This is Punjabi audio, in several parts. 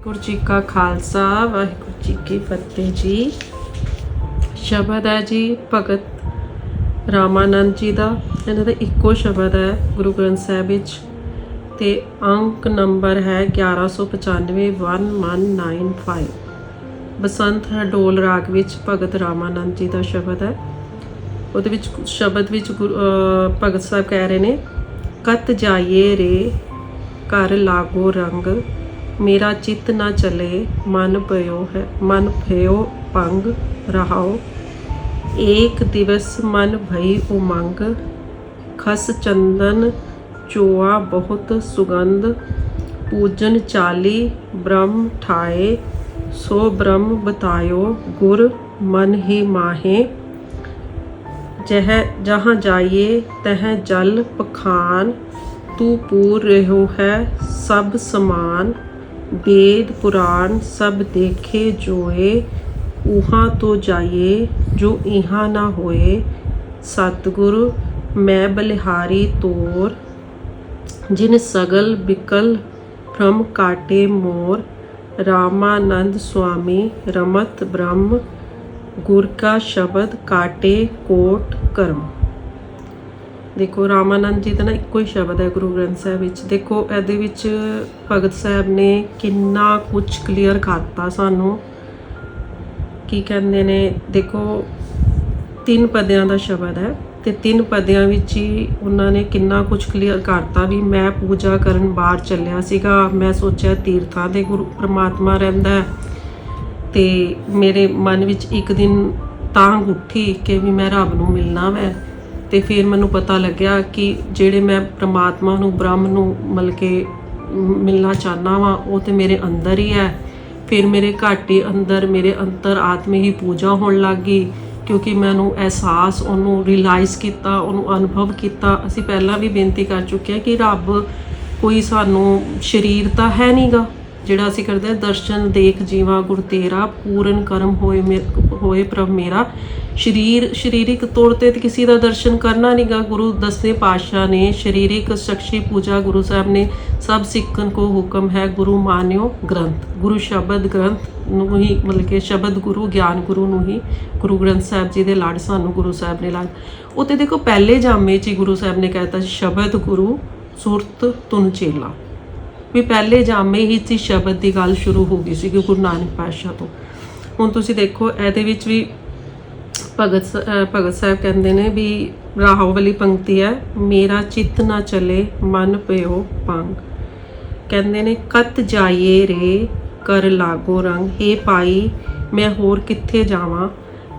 ਵਾਹਿਗੁਰੂ ਜੀ ਕਾ ਖਾਲਸਾ, ਵਾਹਿਗੁਰੂ ਜੀ ਕੀ ਫਤਿਹ ਜੀ। ਸ਼ਬਦ ਹੈ ਜੀ ਭਗਤ ਰਾਮਾਨੰਦ ਜੀ ਦਾ। ਇਹਨਾਂ ਦਾ ਇੱਕੋ ਸ਼ਬਦ ਹੈ ਗੁਰੂ ਗ੍ਰੰਥ ਸਾਹਿਬ ਵਿੱਚ। ਤੇ ਅੰਕ ਨੰਬਰ ਹੈ 1195 1195 ਬਸੰਤ ਹਡੋਲ ਰਾਗ ਵਿੱਚ ਭਗਤ ਰਾਮਾਨੰਦ ਜੀ ਦਾ ਸ਼ਬਦ ਹੈ। ਉਹਦੇ ਵਿੱਚ ਸ਼ਬਦ ਵਿੱਚ ਗੁਰੂ- ਭਗਤ ਸਾਹਿਬ ਕਹਿ ਰਹੇ ਨੇ, ਕਤ ਜਾਈਏ ਰੇ, ਘਰ ਲਾਗੋ ਰੰਗ ਮੇਰਾ ਚਿੱਤ ਨਾ ਚਲੇ, ਮਨ ਪਇਓ ਹੈ, ਮਨ ਭਇਓ ਪੰਗ ਰਹਾਓ। ਏਕ ਦਿਵਸ ਮਨ ਭਈ ਉਮੰਗ, ਖਸ ਚੰਦਨ ਚੋਆ ਬਹੁਤ ਸੁਗੰਧ। ਪੂਜਨ ਚਾਲੀ ਬ੍ਰਹਮ ਠਾਏ, ਸੋ ਬ੍ਰਹਮ ਬਤਾਇਓ, ਗੁਰ ਮਨ ਹੀ ਮਾਹੇ। ਜਹ ਜਹਾਂ ਜਾਈਏ, ਤਹ ਜਲ ਪਖਾਨ, ਤੂੰ ਪੂਰ ਰਹਿਓ ਹੈ ਸਭ ਸਮਾਨ। वेद पुराण सब देखे जोए, उहाँ तो जाइए जो इहाँ ना होए। सतगुरु, मैं बलिहारी तोर, जिन सगल बिकल भ्रम काटे मोर। रामानंद स्वामी, रमत ब्रह्म, गुर का शब्द काटे कोट कर्म। ਦੇਖੋ, ਰਾਮਾਨੰਦ ਜੀ ਦਾ ਨਾ ਇੱਕੋ ਹੀ ਸ਼ਬਦ ਹੈ ਗੁਰੂ ਗ੍ਰੰਥ ਸਾਹਿਬ ਵਿੱਚ। ਦੇਖੋ, ਇਹਦੇ ਵਿੱਚ ਭਗਤ ਸਾਹਿਬ ਨੇ ਕਿੰਨਾ ਕੁਝ ਕਲੀਅਰ ਕਰਤਾ ਸਾਨੂੰ। ਕੀ ਕਹਿੰਦੇ ਨੇ, ਦੇਖੋ, ਤਿੰਨ ਪਦਿਆਂ ਦਾ ਸ਼ਬਦ ਹੈ ਤੇ ਤਿੰਨ ਪਦਿਆਂ ਵਿੱਚ ਹੀ ਉਹਨਾਂ ਨੇ ਕਿੰਨਾ ਕੁਝ ਕਲੀਅਰ ਕਰਤਾ ਵੀ ਮੈਂ ਪੂਜਾ ਕਰਨ ਬਾਹਰ ਚੱਲਿਆ ਸੀਗਾ। ਮੈਂ ਸੋਚਿਆ ਤੀਰਥਾਂ ਦੇ ਗੁਰੂ ਪ੍ਰਮਾਤਮਾ ਰਹਿੰਦਾ ਹੈ ਤੇ ਮੇਰੇ ਮਨ ਵਿੱਚ ਇੱਕ ਦਿਨ ਤਾਂ ਉੱਠੀ ਕਿ ਵੀ ਮੈਂ ਰੱਬ ਨੂੰ ਮਿਲਣਾ ਵੈ। ਤੇ ਫਿਰ ਮੈਨੂੰ ਪਤਾ ਲੱਗਿਆ ਕਿ ਜਿਹੜੇ ਮੈਂ ਪ੍ਰਮਾਤਮਾ ਨੂੰ, ਬ੍ਰਹਮ ਨੂੰ ਮਿਲ ਕੇ ਮਿਲਣਾ ਚਾਹਨਾ ਵਾਂ, ਉਹ ਤੇ ਮੇਰੇ ਅੰਦਰ ਹੀ ਹੈ। ਫਿਰ ਮੇਰੇ ਘਾਟੇ ਅੰਦਰ, ਮੇਰੇ ਅੰਤਰ ਆਤਮੇ ਹੀ ਪੂਜਾ ਹੋਣ ਲੱਗ ਗਈ, ਕਿਉਂਕਿ ਮੈਨੂੰ ਅਹਿਸਾਸ ਉਹਨੂੰ ਰਿਅਲਾਈਜ਼ ਕੀਤਾ, ਉਹਨੂੰ ਅਨੁਭਵ ਕੀਤਾ। ਅਸੀਂ ਪਹਿਲਾਂ ਵੀ ਬੇਨਤੀ ਕਰ ਚੁੱਕੇ ਹਾਂ ਕਿ ਰੱਬ ਕੋਈ ਸਾਨੂੰ ਸਰੀਰ ਤਾਂ ਹੈ ਨਹੀਂਗਾ ਜਿਹੜਾ ਅਸੀਂ ਕਰਦੇ ਹਾਂ, ਦਰਸ਼ਨ, ਦੇਖ, ਜੀਵਾ, ਗੁਰ, ਤੇਰਾ, ਪੂਰਨ ਕਰਮ ਹੋਏ ਮੇ- ਹੋਏ ਪ੍ਰਭ ਮੇਰਾ। ਸਰੀਰ, ਸਰੀਰਿਕ ਤੌਰ ਤੇ ਕਿਸੇ ਦਾ ਦਰਸ਼ਨ ਕਰਨਾ ਨਹੀਂਗਾ ਗੁਰੂ ਦਸਵੇਂ ਪਾਤਸ਼ਾਹ ਨੇ, ਸਰੀਰਿਕ ਸ਼ਖਸੀ ਪੂਜਾ ਗੁਰੂ ਸਾਹਿਬ ਨੇ, ਸਭ ਸਿੱਖਣ ਕੋ ਹੁਕਮ ਹੈ ਗੁਰੂ ਮਾਨਿਓ ਗ੍ਰੰਥ। ਗੁਰੂ ਸ਼ਬਦ ਗ੍ਰੰਥ ਨੂੰ ਹੀ, ਮਤਲਬ ਕਿ ਸ਼ਬਦ ਗੁਰੂ, ਗਿਆਨ ਗੁਰੂ ਨੂੰ ਹੀ ਗੁਰੂ ਗ੍ਰੰਥ ਸਾਹਿਬ ਜੀ ਦੇ ਲੜ ਸਾਨੂੰ ਗੁਰੂ ਸਾਹਿਬ ਨੇ ਲੜ ਉਹ ਤੇ ਦੇਖੋ, ਪਹਿਲੇ ਜਾਮੇ 'ਚ ਹੀ ਗੁਰੂ ਸਾਹਿਬ ਨੇ ਕਹਿਤਾ ਸ਼ਬਦ ਗੁਰੂ, ਸੁਰਤ ਤੁਨ ਚੇਲਾ। ਵੀ ਪਹਿਲੇ ਜਾਮੇ ਹੀ ਸੀ ਸ਼ਬਦ ਦੀ ਗੱਲ ਸ਼ੁਰੂ ਹੋ ਗਈ ਸੀ ਗੁਰੂ ਨਾਨਕ ਪਾਤਸ਼ਾਹ ਤੋਂ। ਹੁਣ ਤੁਸੀਂ ਦੇਖੋ, ਇਹਦੇ ਵਿੱਚ ਵੀ ਭਗਤ ਸ- ਭਗਤ ਸਾਹਿਬ ਕਹਿੰਦੇ ਨੇ ਵੀ ਰਾਹੋ ਵਾਲੀ ਪੰਕਤੀ ਹੈ, ਮੇਰਾ ਚਿੱਤ ਨਾ ਚਲੇ, ਮਨ ਪਿਓ ਪੰਗ। ਕਹਿੰਦੇ ਨੇ, ਕਤ ਜਾਈਏ ਰੇ, ਕਰ ਲਾਗੋ ਰੰਗ ਏ ਪਾਈ ਮੈਂ ਹੋਰ ਕਿੱਥੇ ਜਾਵਾਂ?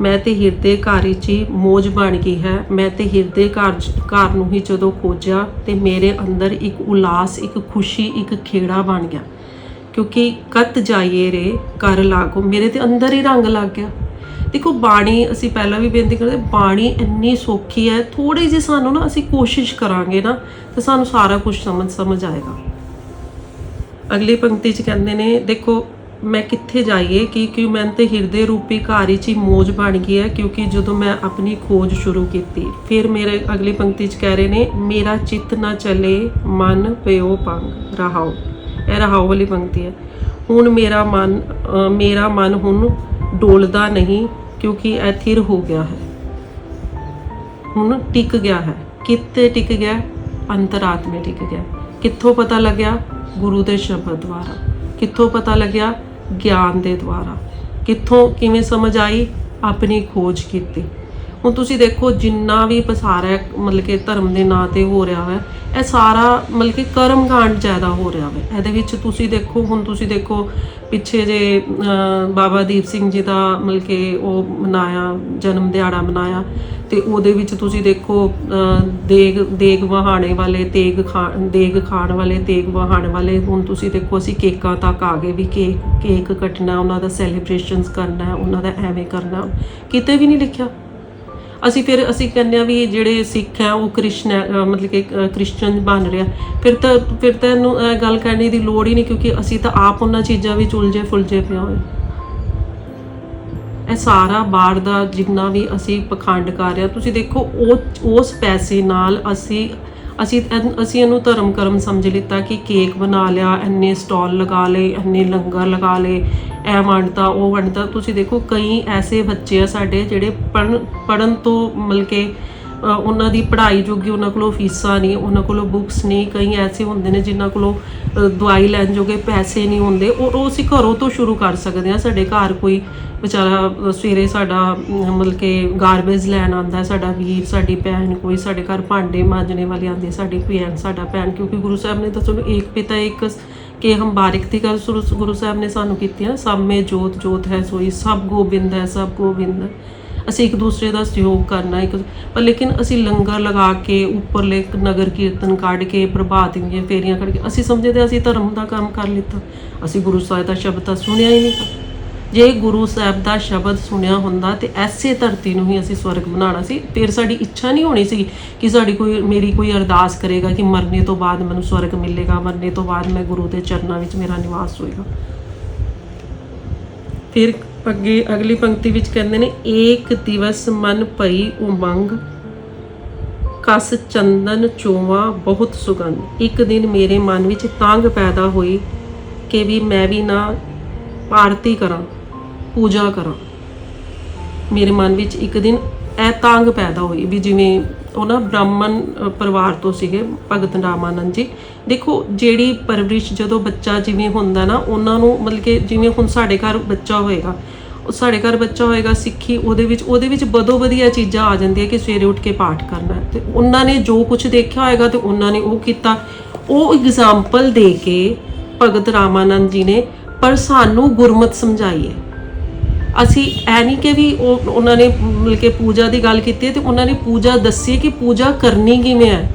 ਮੈਂ ਤੇ ਹਿਰਦੇ ਘਰ ਵਿੱਚ ਹੀ ਮੋਜ ਬਣ ਗਈ ਹੈ। ਮੈਂ ਤੇ ਹਿਰਦੇ ਘਰ ਘਰ ਨੂੰ ਹੀ ਜਦੋਂ ਖੋਜਿਆ ਤੇ ਮੇਰੇ ਅੰਦਰ ਇੱਕ ਉਲਾਸ, ਇੱਕ ਖੁਸ਼ੀ, ਇੱਕ ਖੇੜਾ ਬਣ ਗਿਆ। ਕਿਉਂਕਿ ਕਤ ਜਾਈਏ ਰੇ ਕਰ ਲਾਗੋ, ਮੇਰੇ ਤੇ ਅੰਦਰ ਹੀ ਰੰਗ ਲੱਗ ਗਿਆ। ਦੇਖੋ, ਬਾਣੀ ਅਸੀਂ ਪਹਿਲਾਂ ਵੀ ਬੇਨਤੀ ਕਰਦੇ ਬਾਣੀ ਇੰਨੀ ਸੌਖੀ ਹੈ ਥੋੜੀ ਜਿਹੀ ਸਾਨੂੰ ਨਾ ਅਸੀਂ ਕੋਸ਼ਿਸ਼ ਕਰਾਂਗੇ ਨਾ, ਤੇ ਸਾਨੂੰ ਸਾਰਾ ਕੁਝ ਸਮਝ ਸਮਝ ਆਏਗਾ। ਅਗਲੀ ਪੰਕਤੀ 'ਚ ਕਹਿੰਦੇ ਨੇ, ਦੇਖੋ ਮੈਂ ਕਿੱਥੇ ਜਾਈਏ? ਕਿ ਕਿ ਮੈਂ ਤੇ ਹਿਰਦੇ ਰੂਪੀ ਘਰ ਵਿੱਚ ਹੀ ਮੋਜ ਬਣ ਗਈ ਹੈ? ਕਿਉਂਕਿ ਜਦੋਂ ਮੈਂ ਆਪਣੀ ਖੋਜ ਸ਼ੁਰੂ ਕੀਤੀ, ਫਿਰ ਮੇਰੇ ਅਗਲੀ ਪੰਕਤੀ 'ਚ ਕਹਿ ਰਹੇ ਨੇ, ਮੇਰਾ ਚਿੱਤ ਨਾ ਚਲੇ, ਮਨ ਪਿਓ ਪੰਗ ਰਹਾਓ। ਇਹ ਰਹਾਓ ਵਾਲੀ ਪੰਕਤੀ ਹੈ। ਹੁਣ ਮੇਰਾ ਮਨ ਮੇਰਾ ਮਨ ਹੁਣ ਡੋਲਦਾ ਨਹੀਂ, ਕਿਉਂਕਿ ਇਹ ਥਿਰ ਹੋ ਗਿਆ ਹੈ। ਹੁਣ ਟਿਕ ਗਿਆ ਹੈ। ਕਿੱਥੇ ਟਿਕ ਗਿਆ? ਅੰਤਰਾਤਮੇ ਟਿਕ ਗਿਆ। ਕਿੱਥੋਂ ਪਤਾ ਲੱਗਿਆ? ਗੁਰੂ ਦੇ ਸ਼ਬਦ ਦੁਆਰਾ। ਕਿੱਥੋਂ ਪਤਾ ਲੱਗਿਆ? ਗਿਆਨ ਦੇ ਦੁਆਰਾ। ਕਿੱਥੋਂ ਕਿਵੇਂ ਸਮਝ ਆਈ? ਆਪਣੀ ਖੋਜ ਕੀਤੀ। ਹੁਣ ਤੁਸੀਂ ਦੇਖੋ ਜਿੰਨਾ ਵੀ ਪਸਾਰਾ ਮਤਲਬ ਕਿ ਧਰਮ ਦੇ ਨਾਂ ਤੇ ਹੋ ਰਿਹਾ ਹੈ, ਇਹ ਸਾਰਾ ਮਤਲਬ ਕਿ ਕਰਮ ਕਾਂਡ ਜ਼ਿਆਦਾ ਹੋ ਰਿਹਾ ਹੈ। ਇਹਦੇ ਵਿੱਚ ਤੁਸੀਂ ਦੇਖੋ, ਹੁਣ ਤੁਸੀਂ ਦੇਖੋ ਪਿੱਛੇ ਜੇ ਬਾਬਾ ਦੀਪ ਸਿੰਘ ਜੀ ਦਾ ਮਤਲਬ ਕਿ ਉਹ ਮਨਾਇਆ, ਜਨਮ ਦਿਹਾੜਾ ਮਨਾਇਆ, ਤੇ ਉਹਦੇ ਵਿੱਚ ਤੁਸੀਂ ਦੇਖੋ ਦੇਗ ਦੇਗ ਵਹਾਣੇ ਵਾਲੇ, ਤੇਗ ਖਾਣ ਦੇਗ ਖਾਣ ਵਾਲੇ, ਤੇਗ ਵਹਾਣ ਵਾਲੇ, ਹੁਣ ਤੁਸੀਂ ਦੇਖੋ ਅਸੀਂ ਕੇਕਾਂ ਤੱਕ ਆ ਗਏ ਵੀ ਕੇਕ ਕੇਕ ਕੱਟਣਾ, ਉਹਨਾਂ ਦਾ ਸੈਲੀਬ੍ਰੇਸ਼ਨਸ ਕਰਨਾ, ਉਹਨਾਂ ਦਾ ਐਵੇਂ ਕਰਨਾ, ਕਿਤੇ ਵੀ ਨਹੀਂ ਲਿਖਿਆ। ਅਸੀਂ ਫਿਰ ਅਸੀਂ ਕਹਿੰਦੇ ਆ ਵੀ ਜਿਹੜੇ ਸਿੱਖ ਹੈ, ਉਹ ਕ੍ਰਿਸ਼ਨ ਮਤਲਬ ਕਿ, ਅਹ ਕ੍ਰਿਸਚੀਅਨ ਬਣ ਰਿਹਾ। ਫਿਰ ਤਾਂ ਫਿਰ ਤਾਂ ਇਹਨੂੰ ਇਹ ਗੱਲ ਕਰਨੀ ਦੀ ਲੋੜ ਹੀ ਨਹੀਂ ਕਿਉਂਕਿ ਅਸੀਂ ਤਾਂ ਆਪ ਉਹਨਾਂ ਚੀਜ਼ਾਂ ਵਿੱਚ ਉਲਝੇ ਫੁਲਝੇ ਪਿਆ ਹੋਏ ਇਹ ਸਾਰਾ ਬਾਹਰ ਦਾ ਜਿੰਨਾ ਵੀ ਅਸੀਂ ਪਖੰਡ ਕਰ ਰਹੇ ਹਾਂ, ਤੁਸੀਂ ਦੇਖੋ ਉਹ, ਉਸ ਪੈਸੇ ਨਾਲ ਅਸੀਂ ਅਸੀਂ ਇਹਨ- ਅਸੀਂ ਇਹਨੂੰ ਧਰਮ ਕਰਮ ਸਮਝ ਲਿੱਤਾ ਕਿ ਕੇਕ ਬਣਾ ਲਿਆ, ਇੰਨੇ ਸਟਾਲ ਲਗਾ ਲਏ, ਇੰਨੇ ਲੰਗਰ ਲਗਾ ਲਏ, ਇਹ ਵੰਡਤਾ, ਉਹ ਵੰਡਤਾ। ਤੁਸੀਂ ਦੇਖੋ, ਕਈ ਐਸੇ ਬੱਚੇ ਆ ਸਾਡੇ ਜਿਹੜੇ ਪੜ੍ਹਨ ਪੜਨ ਤੋਂ ਮਤਲਬ ਕਿ ਉਹਨਾਂ ਦੀ ਪੜ੍ਹਾਈ ਜੋਗੀ ਉਹਨਾਂ ਕੋਲੋਂ ਫੀਸਾਂ ਨਹੀਂ, ਉਹਨਾਂ ਕੋਲੋਂ ਬੁੱਕਸ ਨਹੀਂ, ਕਈ ਐਸੇ ਹੁੰਦੇ ਨੇ ਜਿਨ੍ਹਾਂ ਕੋਲੋਂ ਦਵਾਈ ਲੈਣ ਜੋਗੇ ਪੈਸੇ ਨਹੀਂ ਹੁੰਦੇ। ਉਹ ਉਹ ਅਸੀਂ ਘਰੋਂ ਤੋਂ ਸ਼ੁਰੂ ਕਰ ਸਕਦੇ ਹਾਂ। ਸਾਡੇ ਘਰ ਕੋਈ ਵਿਚਾਰਾ ਸਵੇਰੇ ਸਾਡਾ ਮਤਲਬ ਕਿ ਗਾਰਬੇਜ ਲੈਣ ਆਉਂਦਾ ਸਾਡਾ ਵੀਰ, ਸਾਡੀ ਭੈਣ ਕੋਈ, ਸਾਡੇ ਘਰ ਭਾਂਡੇ ਮਾਂਜਣੇ ਵਾਲੀ ਆਉਂਦੀ ਸਾਡੀ ਭੈਣ, ਸਾਡਾ ਭੈਣ, ਕਿਉਂਕਿ ਗੁਰੂ ਸਾਹਿਬ ਨੇ ਤਾਂ ਸਾਨੂੰ ਏਕ ਪਿਤਾ, ਇੱਕ ਕਿ ਹਮ ਬਾਰਿਕ ਦੀ ਗੱਲ ਸੁਰੂ- ਗੁਰੂ ਸਾਹਿਬ ਨੇ ਸਾਨੂੰ ਕੀਤੀ ਹੈ ਸਭ ਮੇ ਜੋਤ ਜੋਤ ਹੈ, ਸੋਈ ਸਭ ਗੋਬਿੰਦ ਹੈ, ਸਭ ਗੋਬਿੰਦ। ਹੈ ਅਸੀਂ ਇੱਕ ਦੂਸਰੇ ਦਾ ਸਹਿਯੋਗ ਕਰਨਾ ਇੱਕ ਪਰ ਲੇਕਿਨ ਅਸੀਂ ਲੰਗਰ ਲਗਾ ਕੇ, ਉੱਪਰਲੇ ਨਗਰ ਕੀਰਤਨ ਕੱਢ ਕੇ, ਪ੍ਰਭਾਤ ਦੀਆਂ ਫੇਰੀਆਂ ਕੱਢ ਕੇ, ਅਸੀਂ ਸਮਝਦੇ ਅਸੀਂ ਧਰਮ ਦਾ ਕੰਮ ਕਰ ਲਿੱਤਾ। ਅਸੀਂ ਗੁਰੂ ਸਾਹਿਬ ਦਾ ਸ਼ਬਦ ਤਾਂ ਸੁਣਿਆ ਹੀ ਨਹੀਂ। ਜੇ ਗੁਰੂ ਸਾਹਿਬ ਦਾ ਸ਼ਬਦ ਸੁਣਿਆ ਹੁੰਦਾ ਤੇ ਐਸੇ ਧਰਤੀ ਨੂੰ ਹੀ ਅਸੀਂ ਸਵਰਗ ਬਣਾਉਣਾ ਸੀ, ਫਿਰ ਸਾਡੀ ਇੱਛਾ ਨਹੀਂ ਹੋਣੀ ਸੀ ਕਿ ਸਾਡੀ ਕੋਈ, ਮੇਰੀ ਕੋਈ ਅਰਦਾਸ ਕਰੇਗਾ ਕਿ ਮਰਨੇ ਤੋਂ ਬਾਅਦ ਮੈਨੂੰ ਸਵਰਗ ਮਿਲੇਗਾ, ਮਰਨੇ ਤੋਂ ਬਾਅਦ ਮੈਂ ਗੁਰੂ ਦੇ ਚਰਨਾਂ ਵਿੱਚ ਮੇਰਾ ਨਿਵਾਸ ਹੋਏਗਾ। ਫਿਰ ਅੱਗੇ ਅਗਲੀ ਪੰਕਤੀ ਵਿੱਚ ਕਹਿੰਦੇ ਨੇ, ਏਕ ਦਿਵਸ ਮਨ ਭਈ ਉਮੰਗ, ਕਸ ਚੰਦਨ ਚੋਵਾ ਬਹੁਤ ਸੁਗੰਧ। ਇੱਕ ਦਿਨ ਮੇਰੇ ਮਨ ਵਿੱਚ ਤਾਂਗ ਪੈਦਾ ਹੋਈ ਕਿ ਵੀ ਮੈਂ ਵੀ ਨਾ ਆਰਤੀ ਕਰਾਂ, ਪੂਜਾ ਕਰਾਂ। ਮੇਰੇ ਮਨ ਵਿੱਚ ਇੱਕ ਦਿਨ ਇਹ ਤਾਂਗ ਪੈਦਾ ਹੋਈ ਵੀ ਜਿਵੇਂ ਉਹ ਨਾ ਬ੍ਰਾਹਮਣ ਪਰਿਵਾਰ ਤੋਂ ਸੀਗੇ, ਭਗਤ ਰਾਮਾਨੰਦ ਜੀ। ਦੇਖੋ, ਜਿਹੜੀ ਪਰਵਰਿਸ਼ ਜਦੋਂ ਬੱਚਾ ਜਿਵੇਂ ਹੁੰਦਾ ਨਾ, ਉਹਨਾਂ ਨੂੰ ਮਤਲਬ ਕਿ ਜਿਵੇਂ ਹੁਣ ਸਾਡੇ ਘਰ ਬੱਚਾ ਹੋਏਗਾ, ਉਹ ਸਾਡੇ ਘਰ ਬੱਚਾ ਹੋਏਗਾ ਸਿੱਖੀ, ਉਹਦੇ ਵਿੱਚ ਉਹਦੇ ਵਿੱਚ ਬਦੋ ਵਧੀਆ ਚੀਜ਼ਾਂ ਆ ਜਾਂਦੀਆਂ ਕਿ ਸਵੇਰੇ ਉੱਠ ਕੇ ਪਾਠ ਕਰਨਾ। ਹੈ ਤੇ ਉਹਨਾਂ ਨੇ ਜੋ ਕੁਝ ਦੇਖਿਆ ਹੋਏਗਾ ਤੇ ਉਹਨਾਂ ਨੇ ਉਹ ਕੀਤਾ। ਉਹ ਐਗਜ਼ਾਮਪਲ ਦੇ ਕੇ ਭਗਤ ਰਾਮਾਨੰਦ ਜੀ ਨੇ, ਪਰ ਸਾਨੂੰ ਗੁਰਮਤ ਸਮਝਾਈ ਹੈ। ਅਸੀਂ ਐ ਨਹੀਂ ਕਿ ਵੀ ਉਹ ਉਹਨਾਂ ਨੇ ਮਿਲ ਕੇ ਪੂਜਾ ਦੀ ਗੱਲ ਕੀਤੀ ਹੈ ਤੇ ਉਹਨਾਂ ਨੇ ਪੂਜਾ ਦੱਸੀ ਕਿ ਪੂਜਾ ਕਰਨੀ ਕਿਵੇਂ ਹੈ?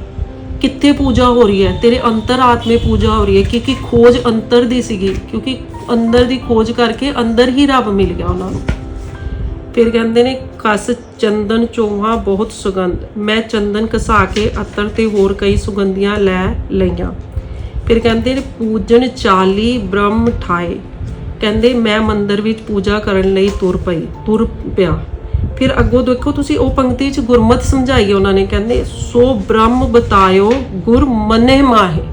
ਕਿੱਥੇ ਪੂਜਾ ਹੋ ਰਹੀ ਹੈ? ਤੇਰੇ ਅੰਤਰ ਆਤਮੇ ਪੂਜਾ ਹੋ ਰਹੀ ਹੈ ਕਿਉਂਕਿ ਖੋਜ ਅੰਤਰ ਦੀ ਸੀਗੀ, ਕਿਉਂਕਿ ਅੰਦਰ ਦੀ ਖੋਜ ਕਰਕੇ ਅੰਦਰ ਹੀ ਰੱਬ ਮਿਲ ਗਿਆ ਉਹਨਾਂ ਨੂੰ। ਫਿਰ ਕਹਿੰਦੇ ਨੇ, ਕਸ ਚੰਦਨ ਚੋਹਾ ਬਹੁਤ ਸੁਗੰਧ। ਮੈਂ ਚੰਦਨ ਕਸਾ ਕੇ ਅਤਰ ਤੇ ਹੋਰ ਕਈ ਸੁਗੰਧੀਆਂ ਲੈ ਲਈਆਂ। ਫਿਰ ਕਹਿੰਦੇ ਨੇ ਪੂਜਨ ਚਾਲੀ ਬ੍ਰਹਮ ਠਾਏ। ਕਹਿੰਦੇ, ਮੈਂ ਮੰਦਰ ਵਿੱਚ ਪੂਜਾ ਕਰਨ ਲਈ ਤੁਰ ਪਈ, ਤੁਰ ਪਿਆ। ਫਿਰ ਅੱਗੋਂ ਦੇਖੋ, ਤੁਸੀਂ ਉਹ ਪੰਕਤੀ ਚ ਗੁਰਮਤ ਸਮਝਾਈ ਉਹਨਾਂ ਨੇ, ਕਹਿੰਦੇ, ਸੋ ਬ੍ਰਹਮ ਬਤਾਇਓ, ਗੁਰ ਮਨੇ ਮਾਹੇ।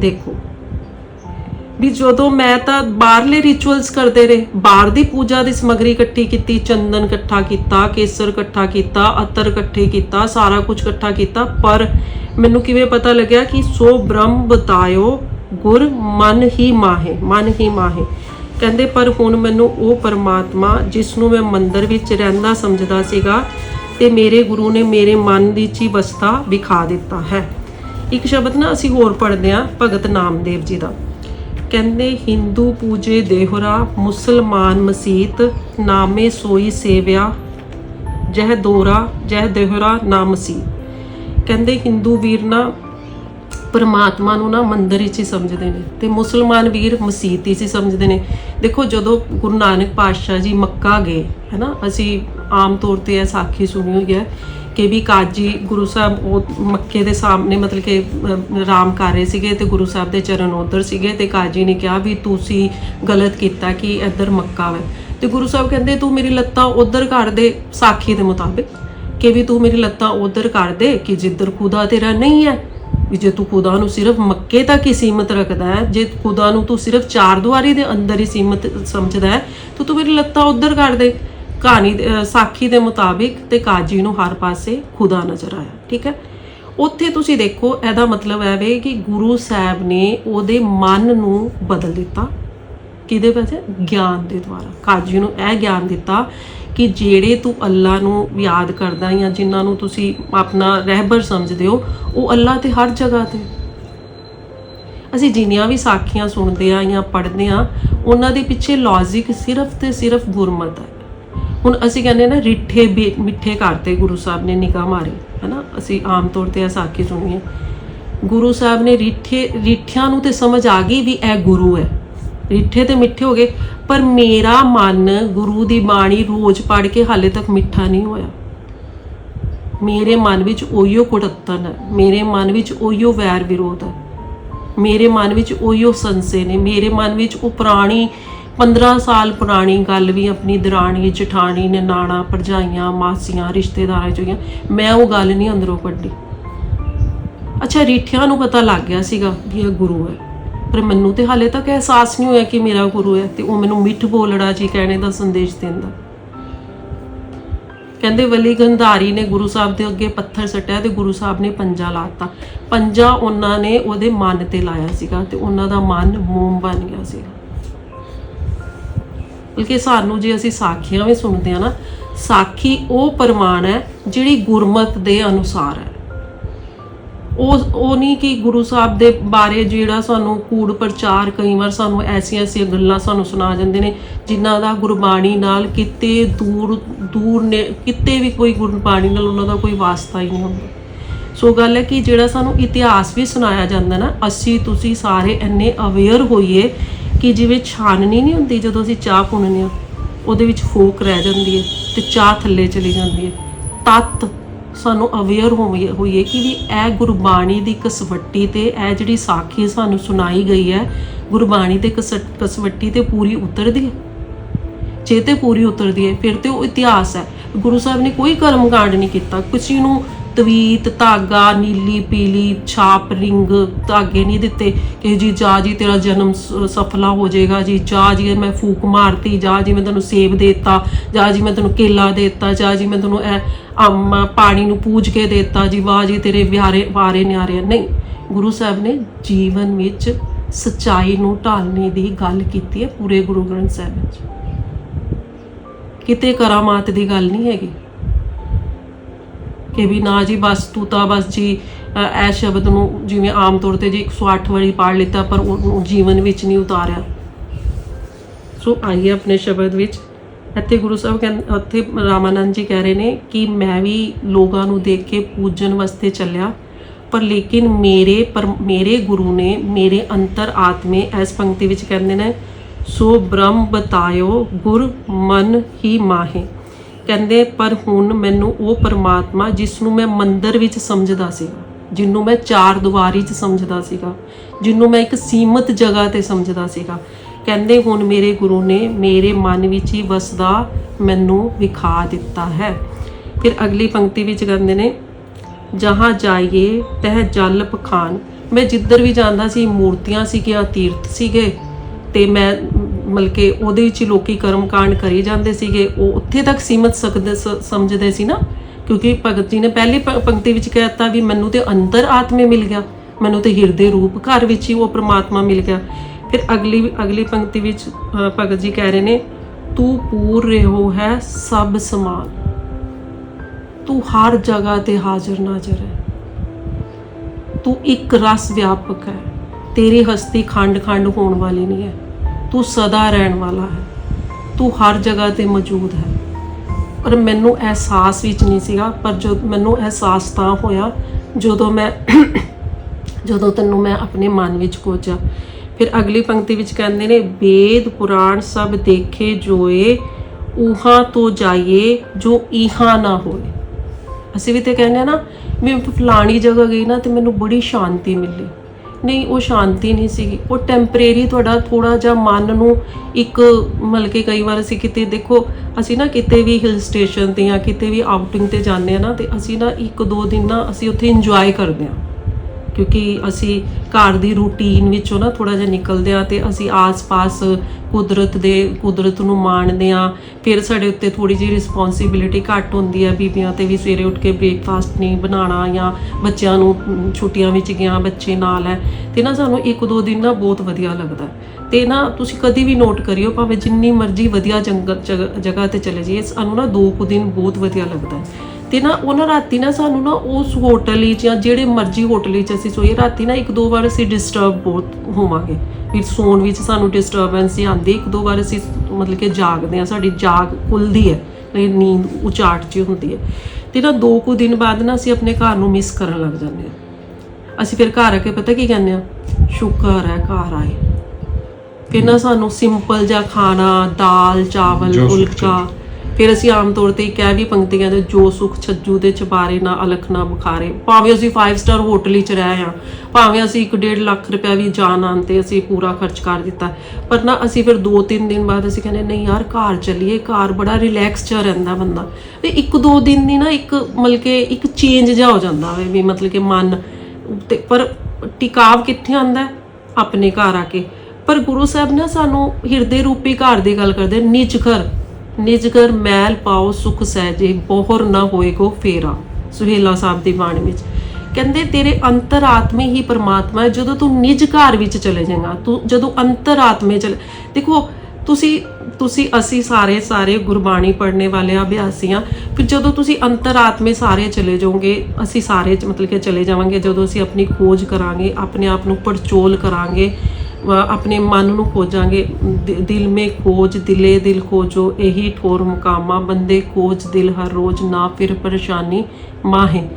ਦੇਖੋ, ਵੀ ਜਦੋਂ ਮੈਂ ਤਾਂ ਬਾਹਰਲੇ ਰਿਚੁਅਲਸ ਕਰਦੇ ਰਹੇ, ਬਾਹਰ ਦੀ ਪੂਜਾ ਦੀ ਸਮਗਰੀ ਇਕੱਠੀ ਕੀਤੀ, ਚੰਦਨ ਇਕੱਠਾ ਕੀਤਾ, ਕੇਸਰ ਇਕੱਠਾ ਕੀਤਾ, ਅਤਰ ਇਕੱਠੇ ਕੀਤਾ, ਸਾਰਾ ਕੁਝ ਇਕੱਠਾ ਕੀਤਾ, ਪਰ ਮੈਨੂੰ ਕਿਵੇਂ ਪਤਾ ਲੱਗਿਆ ਕਿ ਸੋ ਬ੍ਰਹਮ ਬਤਾਇਓ ਗੁਰ ਮਨ ਹੀ ਮਾਹੇ, ਮਨ ਹੀ ਮਾਹੇ। ਕਹਿੰਦੇ, ਪਰ ਹੁਣ ਮੈਨੂੰ ਉਹ ਪਰਮਾਤਮਾ, ਜਿਸ ਨੂੰ ਮੈਂ ਮੰਦਰ ਵਿੱਚ ਰਹਿੰਦਾ ਸਮਝਦਾ ਸੀਗਾ ਤੇ ਮੇਰੇ ਗੁਰੂ ਨੇ ਮੇਰੇ ਮਨ ਦੀ ਚ ਹੀ ਵਸਤਾ ਵਿਖਾ ਦਿੱਤਾ ਹੈ। ਇੱਕ ਸ਼ਬਦ ਨਾ ਅਸੀਂ ਹੋਰ ਪੜ੍ਹਦੇ ਹਾਂ, ਭਗਤ ਨਾਮਦੇਵ ਜੀ ਦਾ। ਕਹਿੰਦੇ, ਹਿੰਦੂ ਪੂਜੇ ਦੇਹੁਰਾ, ਮੁਸਲਮਾਨ ਮਸੀਤ, ਨਾਮੇ ਸੋਈ ਸੇਵਿਆ, ਜਹ ਦੋਰਾ, ਜਹ ਦੇਹੁਰਾ ਨਾ ਮਸੀਤ ਕਹਿੰਦੇ, ਹਿੰਦੂ ਵੀਰ ਨਾ ਪਰਮਾਤਮਾ ਨੂੰ ਨਾ ਮੰਦਰ ਵਿੱਚ ਹੀ ਸਮਝਦੇ ਨੇ ਤੇ ਮੁਸਲਮਾਨ ਵੀਰ ਮਸਜਿਦ ਵਿੱਚ ਹੀ ਸਮਝਦੇ ਨੇ। ਦੇਖੋ ਜਦੋਂ ਗੁਰੂ ਨਾਨਕ ਪਾਤਸ਼ਾਹ ਜੀ ਮੱਕਾ ਗਏ, ਹੈਨਾ, ਅਸੀਂ ਆਮ ਤੌਰ ਤੇ ਇਹ ਸਾਖੀ ਸੁਣੀ ਹੋਈ ਹੈ ਕਿ ਵੀ ਕਾਜੀ ਗੁਰੂ ਸਾਹਿਬ ਉਹ ਮੱਕੇ ਦੇ ਸਾਹਮਣੇ ਮਤਲਬ ਕਿ ਆਰਾਮ ਕਰ ਰਹੇ ਸੀਗੇ ਤੇ ਗੁਰੂ ਸਾਹਿਬ ਦੇ ਚਰਨ ਉਧਰ ਸੀਗੇ ਤੇ ਕਾਜੀ ਨੇ ਕਿਹਾ ਵੀ ਤੁਸੀਂ ਗਲਤ ਕੀਤਾ ਕਿ ਇੱਧਰ ਮੱਕਾ ਹੈ ਤੇ ਗੁਰੂ ਸਾਹਿਬ ਕਹਿੰਦੇ, ਤੂੰ ਮੇਰੀ ਲੱਤਾਂ ਉਧਰ ਕਰ ਦੇ। ਸਾਖੀ ਦੇ ਮੁਤਾਬਿਕ ਕਿ ਵੀ ਤੂੰ ਮੇਰੀ ਲੱਤਾਂ ਉਧਰ ਕਰ ਦੇ ਕਿ ਜਿੱਧਰ ਖੁਦਾ ਤੇਰਾ ਨਹੀਂ ਹੈ ਵੀ ਜੇ ਤੂੰ ਖੁਦਾ ਨੂੰ ਸਿਰਫ ਮੱਕੇ ਤੱਕ ਹੀ ਸੀਮਤ ਰੱਖਦਾ ਹੈ, ਜੇ ਖੁਦਾ ਨੂੰ ਤੂੰ ਸਿਰਫ ਚਾਰ ਦੁਆਰੀ ਦੇ ਅੰਦਰ ਹੀ ਸੀਮਤ ਸਮਝਦਾ ਹੈ, ਤਾਂ ਤੂੰ ਮੇਰੀ ਲੱਤਾਂ ਉਧਰ ਕਰ ਦੇ। ਕਹਾਣੀ ਸਾਖੀ ਦੇ ਮੁਤਾਬਿਕ ਤੇ ਕਾਜੀ ਨੂੰ ਹਰ ਪਾਸੇ ਖੁਦਾ ਨਜ਼ਰ ਆਇਆ, ਠੀਕ ਹੈ? ਉੱਥੇ ਤੁਸੀਂ ਦੇਖੋ, ਇਹਦਾ ਮਤਲਬ ਹੈ ਵੇ ਕਿ ਗੁਰੂ ਸਾਹਿਬ ਨੇ ਉਹਦੇ ਮਨ ਨੂੰ ਬਦਲ ਦਿੱਤਾ। ਕਿਹਦੇ ਵਜ੍ਹਾ? ਗਿਆਨ ਦੇ ਦੁਆਰਾ। ਕਾਜੀ ਨੂੰ ਇਹ ਗਿਆਨ ਦਿੱਤਾ ਕਿ ਜਿਹੜੇ ਤੂੰ ਅੱਲਾ ਨੂੰ ਯਾਦ ਕਰਦਾ ਜਾਂ ਜਿਨ੍ਹਾਂ ਨੂੰ ਤੁਸੀਂ ਆਪਣਾ ਰਹਿਬਰ ਸਮਝਦੇ ਹੋ, ਉਹ ਅੱਲਾ ਤੇ ਹਰ ਜਗ੍ਹਾ ਤੇ। ਅਸੀਂ ਜਿੰਨੀਆਂ ਵੀ ਸਾਖੀਆਂ ਸੁਣਦੇ ਆ ਜਾਂ ਪੜ੍ਹਦੇ ਆ ਉਹਨਾਂ ਦੇ ਪਿੱਛੇ ਲੌਜੀਕ ਸਿਰਫ ਤੇ ਸਿਰਫ ਗੁਰਮਤ ਹੈ। ਹੁਣ ਅਸੀਂ ਕਹਿੰਦੇ ਨਾ, ਰਿੱਠੇ ਬੇ- ਮਿੱਠੇ ਕਰਤੇ ਗੁਰੂ ਸਾਹਿਬ ਨੇ ਨਿਗਾਹ ਮਾਰੀ, ਹੈਨਾ? ਅਸੀਂ ਆਮ ਤੌਰ ਤੇ ਇਹ ਸਾਖੀ ਸੁਣੀਏ। ਗੁਰੂ ਸਾਹਿਬ ਨੇ ਰਿੱਠੇ, ਰਿੱਠਿਆਂ ਨੂੰ ਤੇ ਸਮਝ ਆ ਗਈ ਵੀ ਇਹ ਗੁਰੂ ਹੈ। ਰਿੱਠੇ ਤੇ ਮਿੱਠੇ ਹੋ ਗਏ। ਪਰ ਮੇਰਾ ਮਨ ਗੁਰੂ ਦੀ ਬਾਣੀ ਰੋਜ਼ ਪੜ੍ਹ ਕੇ ਹਾਲੇ ਤੱਕ ਮਿੱਠਾ ਨਹੀਂ ਹੋਇਆ। ਮੇਰੇ ਮਨ ਵਿੱਚ ਉਹੀਓ ਕੁੜੱਤਨ ਹੈ। ਮੇਰੇ ਮਨ ਵਿੱਚ ਉਹੀਓ ਵੈਰ ਵਿਰੋਧ ਹੈ। ਮੇਰੇ ਮਨ ਵਿੱਚ ਉਹੀਓ ਸੰਸੇ ਨੇ। ਮੇਰੇ ਮਨ ਵਿੱਚ ਉਹ ਪੁਰਾਣੀ 15 ਸਾਲ ਪੁਰਾਣੀ ਗੱਲ ਵੀ ਆਪਣੀ ਦਰਾਣੀ, ਜਠਾਣੀ ਨੇ ਨਾਣਾ ਭਰਜਾਈਆਂ, ਮਾਸੀਆਂ, ਰਿਸ਼ਤੇਦਾਰਾਂ ਚੋਂ ਮੈਂ ਉਹ ਗੱਲ ਨਹੀਂ ਅੰਦਰੋਂ ਕੱਢੀ ਅੱਛਾ, ਰੀਠਿਆਂ ਨੂੰ ਪਤਾ ਲੱਗ ਗਿਆ ਸੀਗਾ ਵੀ ਇਹ ਗੁਰੂ ਹੈ। ਪਰ ਮੈਨੂੰ ਤੇ ਹਾਲੇ ਤੱਕ ਅਹਿਸਾਸ ਨਹੀਂ ਹੋਇਆ ਕਿ ਮੇਰਾ ਗੁਰੂ ਹੈ ਤੇ ਉਹ ਮੈਨੂੰ ਮਿੱਠ ਬੋਲੜਾ ਜੀ ਕਹਿਣੇ ਦਾ ਸੰਦੇਸ਼ ਦਿੰਦਾ ਕਹਿੰਦੇ ਵਲੀ ਗੰਧਾਰੀ ਨੇ ਗੁਰੂ ਸਾਹਿਬ ਦੇ ਅੱਗੇ ਪੱਥਰ ਸੱਟਿਆ ਤੇ ਗੁਰੂ ਸਾਹਿਬ ਨੇ ਪੰਜਾ ਲਾਤਾ ਪੰਜਾ ਉਹਨਾਂ ਨੇ ਉਹਦੇ ਮਨ ਤੇ ਲਾਇਆ ਸੀਗਾ ਤੇ ਉਹਨਾਂ ਦਾ ਮਨ ਮੋਮ ਬਣ ਗਿਆ ਸੀਗਾ। ਬਲਕਿ ਸਾਨੂੰ ਜੇ ਅਸੀਂ ਸਾਖੀਆਂ ਵੀ ਸੁਣਦੇ ਆ ਨਾ, ਸਾਖੀ ਉਹ ਪ੍ਰਮਾਣ ਹੈ ਜਿਹੜੀ ਗੁਰਮਤ ਦੇ ਅਨੁਸਾਰ ਹੈ। ਉਹ ਉਹ ਨਹੀਂ ਕਿ ਗੁਰੂ ਸਾਹਿਬ ਦੇ ਬਾਰੇ ਜਿਹੜਾ ਸਾਨੂੰ ਕੂੜ ਪ੍ਰਚਾਰ ਕਈ ਵਾਰ ਸਾਨੂੰ ਐਸੀਆਂ ਐਸੀਆਂ ਗੱਲਾਂ ਸਾਨੂੰ ਸੁਣਾ ਜਾਂਦੇ ਨੇ, ਜਿਨ੍ਹਾਂ ਦਾ ਗੁਰਬਾਣੀ ਨਾਲ ਕਿਤੇ ਦੂਰ ਦੂਰ ਨੇ, ਕਿਤੇ ਵੀ ਕੋਈ ਗੁਰਬਾਣੀ ਨਾਲ ਉਹਨਾਂ ਦਾ ਕੋਈ ਵਾਸਤਾ ਹੀ ਨਹੀਂ ਹੁੰਦਾ। ਸੋ ਗੱਲ ਹੈ ਕਿ ਜਿਹੜਾ ਸਾਨੂੰ ਇਤਿਹਾਸ ਵੀ ਸੁਣਾਇਆ ਜਾਂਦਾ ਨਾ, ਅਸੀਂ ਤੁਸੀਂ ਸਾਰੇ ਇੰਨੇ ਅਵੇਅਰ ਹੋਈਏ ਕਿ ਜਿਵੇਂ ਛਾਨਣੀ ਨਹੀਂ ਹੁੰਦੀ ਜਦੋਂ ਅਸੀਂ ਚਾਹ ਪੁਣਨੇ ਆ ਉਹਦੇ ਵਿੱਚ ਫੋਕ ਰਹਿ ਜਾਂਦੀ ਹੈ ਤੇ ਚਾਹ ਥੱਲੇ ਚਲੀ ਜਾਂਦੀ ਹੈ। ਤਤ ਸਾਨੂੰ ਅਵੇਅਰ ਹੋਈਏ ਕਿ ਵੀ ਇਹ ਗੁਰਬਾਣੀ ਦੀ ਕਸਵੱਟੀ ਤੇ ਇਹ ਜਿਹੜੀ ਸਾਖੀ ਸਾਨੂੰ ਸੁਣਾਈ ਗਈ ਹੈ, ਗੁਰਬਾਣੀ ਤੇ ਕਸ- ਕਸਵੱਟੀ ਤੇ ਪੂਰੀ ਉਤਰਦੀ ਹੈ। ਜੇ ਤੇ ਪੂਰੀ ਉਤਰਦੀ ਹੈ, ਫਿਰ ਤੇ ਉਹ ਇਤਿਹਾਸ ਹੈ। ਗੁਰੂ ਸਾਹਿਬ ਨੇ ਕੋਈ ਕਰਮ ਕਾਂਡ ਨਹੀਂ ਕੀਤਾ। ਕਿਸੇ ਨੂੰ ਤਵੀਤ, ਧਾਗਾ, ਨੀਲੀ, ਪੀਲੀ, ਛਾਪ, ਰਿੰਗ, ਧਾਗੇ ਨਹੀਂ ਦਿੱਤੇ। ਕਿ ਜੀ, ਜਾ ਜੀ, ਤੇਰਾ ਜਨਮ ਸ- ਸਫਲਾ ਹੋ ਜਾਏਗਾ ਜੀ। ਜਾ ਜੀ, ਮੈਂ ਫੂਕ ਮਾਰਤੀ। ਜਾ ਜੀ, ਮੈਂ ਤੈਨੂੰ ਸੇਬ ਦੇਤਾ। ਜਾ ਜੀ, ਮੈਂ ਤੈਨੂੰ ਕੇਲਾ ਦੇਤਾ। ਜਾ ਜੀ, ਮੈਂ ਤੈਨੂੰ ਇਹ ਅੰਮ ਪਾਣੀ ਨੂੰ ਪੂਜ ਕੇ ਦੇਤਾ। ਜੀ, ਵਾਹ ਜੀ, ਤੇਰੇ ਵਿਹਾਰੇ, ਵਾਰੇ ਨਿਆਰੇ ਨਹੀਂ, ਗੁਰੂ ਸਾਹਿਬ ਨੇ ਜੀਵਨ ਵਿੱਚ ਸਚਾਈ ਨੂੰ ਢਾਲਣੇ ਦੀ ਗੱਲ ਕੀਤੀ ਹੈ ਪੂਰੇ ਗੁਰੂ ਗ੍ਰੰਥ ਸਾਹਿਬ ਵਿੱਚ। ਕਿਤੇ ਕਰਾਮਾਤ ਦੀ ਗੱਲ ਨਹੀਂ ਹੈਗੀ। ਕਿ ਵੀ ਨਾ ਜੀ ਬਸ ਤੂੰ ਤਾਂ ਬਸ ਜੀ ਅ, ਇਹ ਸ਼ਬਦ ਨੂੰ ਜਿਵੇਂ ਆਮ ਤੌਰ ਤੇ ਜੀ 108 ਵਾਰੀ ਪੜ੍ਹ ਲਿੱਤਾ ਪਰ ਉਹਨੂੰ ਜੀਵਨ ਵਿੱਚ ਨਹੀਂ ਉਤਾਰਿਆ। ਸੋ ਆਈਏ ਆਪਣੇ ਸ਼ਬਦ ਵਿੱਚ। ਇੱਥੇ ਗੁਰੂ ਸਾਹਿਬ ਕਹਿੰਦੇ ਉੱਥੇ ਰਾਮਾਨੰਦ ਜੀ ਕਹਿ ਰਹੇ ਨੇ ਕਿ ਮੈਂ ਵੀ ਲੋਕਾਂ ਨੂੰ ਦੇਖ ਕੇ ਪੂਜਣ ਵਾਸਤੇ ਚੱਲਿਆ ਪਰ ਲੇਕਿਨ ਮੇਰੇ ਪਰ ਮੇਰੇ ਗੁਰੂ ਨੇ ਮੇਰੇ ਅੰਤਰ ਆਤਮੇ ਇਸ ਪੰਕਤੀ ਵਿੱਚ ਕਹਿੰਦੇ ਨੇ ਸੋ ਬ੍ਰਹਮ ਬਤਾਇਓ ਗੁਰ ਮਨ ਹੀ ਮਾਹੇ। ਕਹਿੰਦੇ, ਪਰ ਹੁਣ ਮੈਨੂੰ ਉਹ ਪਰਮਾਤਮਾ ਜਿਸ ਨੂੰ ਮੈਂ ਮੰਦਰ ਵਿੱਚ ਸਮਝਦਾ ਸੀ ਜਿਹਨੂੰ ਮੈਂ ਚਾਰ ਦੀਵਾਰੀ 'ਚ ਸਮਝਦਾ ਸੀਗਾ ਜਿਹਨੂੰ ਮੈਂ ਇੱਕ ਸੀਮਤ ਜਗ੍ਹਾ ਤੇ ਸਮਝਦਾ ਸੀਗਾ, ਕਹਿੰਦੇ, ਹੁਣ ਮੇਰੇ ਗੁਰੂ ਨੇ ਮੇਰੇ ਮਨ ਵਿੱਚ ਹੀ ਵਸਦਾ ਮੈਨੂੰ ਵਿਖਾ ਦਿੱਤਾ ਹੈ। ਫਿਰ ਅਗਲੀ ਪੰਕਤੀ ਵਿੱਚ ਕਹਿੰਦੇ ਨੇ, ਜਹਾਂ ਜਾਈਏ, ਤਹ ਜਲ ਪਖਾਨ। ਮੈਂ ਜਿੱਧਰ ਵੀ ਜਾਂਦਾ ਸੀ, ਮੂਰਤੀਆਂ ਸੀਗੀਆਂ, ਤੀਰਥ ਸੀਗੇ, ਤੇ ਮੈਂ ਮਤਲਬ ਕਿ ਉਹਦੇ ਵਿੱਚ ਹੀ ਲੋਕੀ ਕਰਮ ਕਾਂਡ ਕਰੀ ਜਾਂਦੇ ਸੀਗੇ। ਉਹ ਉੱਥੇ ਤੱਕ ਸੀਮਤ ਸਕਦੇ ਸ- ਸਮਝਦੇ ਸੀ ਨਾ, ਕਿਉਂਕਿ ਭਗਤ ਜੀ ਨੇ ਪਹਿਲੀ ਪ- ਪੰਕਤੀ ਵਿੱਚ ਕਹਿ ਦਿੱਤਾ ਵੀ ਮੈਨੂੰ ਤੇ ਅੰਤਰ ਆਤਮੇ ਮਿਲ ਗਿਆ। ਮੈਨੂੰ ਤੇ ਹਿਰਦੇ ਰੂਪ ਘਰ ਵਿੱਚ ਹੀ ਉਹ ਪ੍ਰਮਾਤਮਾ ਮਿਲ ਗਿਆ। ਫਿਰ ਅਗਲੀ ਅਗਲੀ ਪੰਕਤੀ ਵਿੱਚ ਭਗਤ ਜੀ ਕਹਿ ਰਹੇ ਨੇ, ਤੂੰ ਪੂਰ ਰਹੋ ਹੈ ਸਭ ਸਮਾਨ। ਤੂੰ ਹਰ ਜਗ੍ਹਾ ਤੇ ਹਾਜ਼ਰ ਨਾਜ਼ਰ ਹੈ। ਤੂੰ ਇੱਕ ਰਸ ਵਿਆਪਕ ਹੈ। ਤੇਰੀ ਹਸਤੀ ਖੰਡ ਖੰਡ ਹੋਣ ਵਾਲੀ ਨਹੀਂ ਹੈ। ਤੂੰ ਸਦਾ ਰਹਿਣ ਵਾਲਾ ਹੈ। ਤੂੰ ਹਰ ਜਗ੍ਹਾ ਤੇ ਮੌਜੂਦ ਹੈ। ਪਰ ਮੈਨੂੰ ਅਹਿਸਾਸ ਵਿੱਚ ਨਹੀਂ ਸੀਗਾ, ਪਰ ਜਦ ਮੈਨੂੰ ਅਹਿਸਾਸ ਤਾਂ ਹੋਇਆ, ਜਦੋਂ ਮੈਂ ਜਦੋਂ ਤੈਨੂੰ ਮੈਂ ਆਪਣੇ ਮਨ ਵਿੱਚ ਕੋਜਾ ਫਿਰ ਅਗਲੀ ਪੰਕਤੀ ਵਿੱਚ ਕਹਿੰਦੇ ਨੇ, ਵੇਦ, ਪੁਰਾਣ ਸਭ ਦੇਖੇ, ਜੋਏ ਉਹਾਂ ਤੋਂ ਜਾਈਏ, ਜੋ ਇਹਾਂ ਨਾ ਹੋਏ। ਅਸੀਂ ਵੀ ਤੇ ਕਹਿੰਦੇ ਆ ਨਾ ਮੈਂ ਫਲਾਣੀ ਜਗ੍ਹਾ ਗਈ ਨਾ ਤੇ ਮੈਨੂੰ ਬੜੀ ਸ਼ਾਂਤੀ ਮਿਲੀ। ਨਹੀਂ, ਉਹ ਸ਼ਾਂਤੀ ਨਹੀਂ ਸੀਗੀ। ਉਹ ਟੈਂਪਰੇਰੀ ਤੁਹਾਡਾ ਥੋੜਾ ਜਿਹਾ ਮਨ ਨੂੰ ਇੱਕ ਮਤਲਬ ਕਿ ਕਈ ਵਾਰ ਅਸੀਂ ਕਿਤੇ ਦੇਖੋ, ਅਸੀਂ ਨਾ ਕਿਤੇ ਵੀ ਹਿਲ ਸਟੇਸ਼ਨ ਤੇ ਜਾਂ ਕਿਤੇ ਵੀ ਆਊਟਿੰਗ ਤੇ ਜਾਂਦੇ ਆ ਨਾ, ਤੇ ਅਸੀਂ ਨਾ ਇੱਕ ਦੋ ਦਿਨ ਨਾ ਅਸੀਂ ਉੱਥੇ ਇੰਜੋਏ ਕਰਦੇ ਆ। ਕਿਉਂਕਿ ਅਸੀਂ ਘਰ ਦੀ ਰੂਟੀਨ ਵਿੱਚੋਂ ਨਾ ਥੋੜਾ ਜਿਹਾ ਨਿਕਲਦੇ ਆ ਤੇ ਅਸੀਂ ਆਸ-ਪਾਸ ਕੁਦਰਤ ਦੇ, ਕੁਦਰਤ ਨੂੰ ਮਾਣਦੇ ਆ ਫਿਰ ਸਾਡੇ ਉੱਤੇ ਥੋੜੀ ਜਿਹੀ ਰਿਸਪੌਂਸਿਬਿਲਿਟੀ ਘੱਟ ਹੁੰਦੀ ਹੈ। ਬੀਬੀਆਂ ਤੇ ਵੀ ਸਵੇਰੇ ਉੱਠ ਕੇ ਬ੍ਰੇਕਫਾਸਟ ਨਹੀਂ ਬਣਾਉਣਾ ਜਾਂ ਬੱਚਿਆਂ ਨੂੰ ਛੁੱਟੀਆਂ ਵਿੱਚ ਗਿਆ, ਬੱਚੇ ਨਾਲ ਹੈ। ਤੇ ਨਾ ਸਾਨੂੰ ਇੱਕ ਦੋ ਦਿਨ ਨਾ ਬਹੁਤ ਵਧੀਆ ਲੱਗਦਾ ਹੈ। ਤੇ ਨਾ ਤੁਸੀਂ ਕਦੀ ਵੀ ਨੋਟ ਕਰਿਓ, ਭਾਵੇਂ ਜਿੰਨੀ ਮਰਜ਼ੀ ਵਧੀਆ ਜੰਗਲ ਜਗ੍ਹਾ- ਜਗ੍ਹਾ ਤੇ ਚਲੇ ਜਾਈਏ, ਸਾਨੂੰ ਨਾ ਦੋ ਕੁ ਦਿਨ ਬਹੁਤ ਵਧੀਆ ਲੱਗਦਾ ਤੇ ਨਾ ਉਹਨਾਂ ਰਾਤੀ ਨਾ ਸਾਨੂੰ ਨਾ ਉਸ ਹੋਟਲ ਵਿੱਚ ਜਾਂ ਜਿਹੜੇ ਮਰਜ਼ੀ ਹੋਟਲ ਵਿੱਚ ਅਸੀਂ ਸੋਈਏ ਰਾਤੀ ਨਾ ਇੱਕ ਦੋ ਵਾਰ ਅਸੀਂ ਡਿਸਟਰਬ ਬਹੁਤ ਹੋਵਾਂਗੇ। ਵੀ ਸੌਣ ਵਿੱਚ ਸਾਨੂੰ ਡਿਸਟਰਬੈਂਸ ਹੀ ਆਉਂਦੀ ਇੱਕ ਦੋ ਵਾਰ ਅਸੀਂ ਮਤਲਬ ਕਿ ਜਾਗਦੇ ਆ ਸਾਡੀ ਜਾਗ ਖੁੱਲਦੀ ਹੈ ਨਹੀਂ ਨੀਂਦ ਉਚਾਟ ਜੀ ਹੁੰਦੀ ਹੈ। ਤੇ ਨਾ ਦੋ ਕੁ ਦਿਨ ਬਾਅਦ ਨਾ ਅਸੀਂ ਆਪਣੇ ਘਰ ਨੂੰ ਮਿਸ ਕਰਨ ਲੱਗ ਜਾਂਦੇ ਆ ਅਸੀਂ ਫਿਰ ਘਰ ਆ ਕੇ ਪਤਾ ਕੀ ਕਹਿੰਦੇ ਆ ਸ਼ੁਕਰ ਹੈ ਘਰ ਆਏ। ਫਿਰ ਨਾ ਸਾਨੂੰ ਸਿੰਪਲ ਜਿਹਾ ਖਾਣਾ ਦਾਲ ਚਾਵਲ ਫੁਲਕਾ ਫਿਰ ਅਸੀਂ ਆਮ ਤੌਰ ਤੇ ਕਹਿ ਵੀ ਪੰਕਤੀਆਂ ਦੇ ਜੋ ਸੁਖ ਛੱਜੂ ਦੇ ਚਬਾਰੇ ਨਾ ਅਲਖ ਨਾ ਬੁਖਾਰੇ ਭਾਵੇਂ ਅਸੀਂ 5 ਸਟਾਰ ਹੋਟਲ ਵਿੱਚ ਰਹੇ ਆ ਭਾਵੇਂ ਅਸੀਂ 1.5 ਲੱਖ ਰੁਪਇਆ ਵੀ ਜਾਨ ਆਨ ਤੇ ਅਸੀਂ ਪੂਰਾ ਖਰਚ ਕਰ ਦਿੱਤਾ, ਪਰ ਨਾ ਅਸੀਂ ਫਿਰ 2-3 ਦਿਨ ਬਾਅਦ ਅਸੀਂ ਕਹਿੰਦੇ, ਨਹੀਂ ਯਾਰ, ਘਰ ਚੱਲੀਏ, ਘਰ ਬੜਾ ਰਿਲੈਕਸ ਚ ਰਹਿੰਦਾ ਬੰਦਾ। ਤੇ ਇੱਕ ਦੋ ਦਿਨ ਦੀ ਨਾ ਇੱਕ ਮਤਲਬ ਕਿ ਇੱਕ ਚੇਂਜ ਜਿਹਾ ਹੋ ਜਾਂਦਾ ਵੇ, ਵੀ ਮਤਲਬ ਕਿ ਮਨ ਤੇ ਪਰ ਟਿਕਾਵ ਕਿੱਥੇ ਆਂਦਾ ਆਪਣੇ ਘਰ ਆ ਕੇ। ਪਰ ਗੁਰੂ ਸਾਹਿਬ ਨਾ ਸਾਨੂੰ ਹਿਰਦੇ ਰੂਪੀ ਘਰ ਦੀ ਗੱਲ ਕਰਦੇ, ਨਿਜ ਘਰ। ਨਿਜ ਘਰ ਮੈਲ ਪਾਓ ਸੁਖ ਸਹਿਜੇ, ਬੋਹਰ ਨਾ ਹੋਏ ਕੋ ਫੇਰਾ। ਸੁਹੇਲਾ ਸਾਹਿਬ ਦੀ ਬਾਣੀ ਵਿੱਚ। ਕਹਿੰਦੇ, ਤੇਰੇ ਅੰਤਰਾਤਮੇ ਹੀ ਪਰਮਾਤਮਾ ਹੈ, ਜਦੋਂ ਤੂੰ ਨਿਜ ਘਰ ਵਿੱਚ ਚਲੇ ਜਾਏਗਾ, ਤੂੰ ਜਦੋਂ ਅੰਤਰਾਤਮੇ ਚਲੇ, ਦੇਖੋ, ਤੁਸੀਂ ਤੁਸੀਂ ਅਸੀਂ ਸਾਰੇ ਸਾਰੇ ਗੁਰਬਾਣੀ ਪੜ੍ਹਨੇ ਵਾਲੇ ਆ ਅਭਿਆਸੀਆਂ, ਫਿਰ ਜਦੋਂ ਤੁਸੀਂ ਅੰਤਰਾਤਮੇ ਸਾਰੇ ਚਲੇ ਜਾਓਗੇ, ਅਸੀਂ ਸਾਰੇ ਮਤਲਬ ਕਿ ਚਲੇ ਜਾਵਾਂਗੇ, ਜਦੋਂ ਅਸੀਂ ਆਪਣੀ ਖੋਜ ਕਰਾਂਗੇ, ਆਪਣੇ ਆਪ ਨੂੰ ਪੜਚੋਲ ਕਰਾਂਗੇ ਆਪਣੇ ਮਨ ਨੂੰ ਖੋਜਾਂਗੇ। ਦਿਲ ਮੇ ਖੋਜ, ਦਿਲੇ ਦਿਲ ਖੋਜੋ, ਇਹੀ ਠੋਰ ਮੁਕਾਮਾ। ਬੰਦੇ ਖੋਜ ਦਿਲ ਹਰ ਰੋਜ਼ ਨਾ, ਫਿਰ ਪਰੇਸ਼ਾਨੀ ਮਾਹੇ।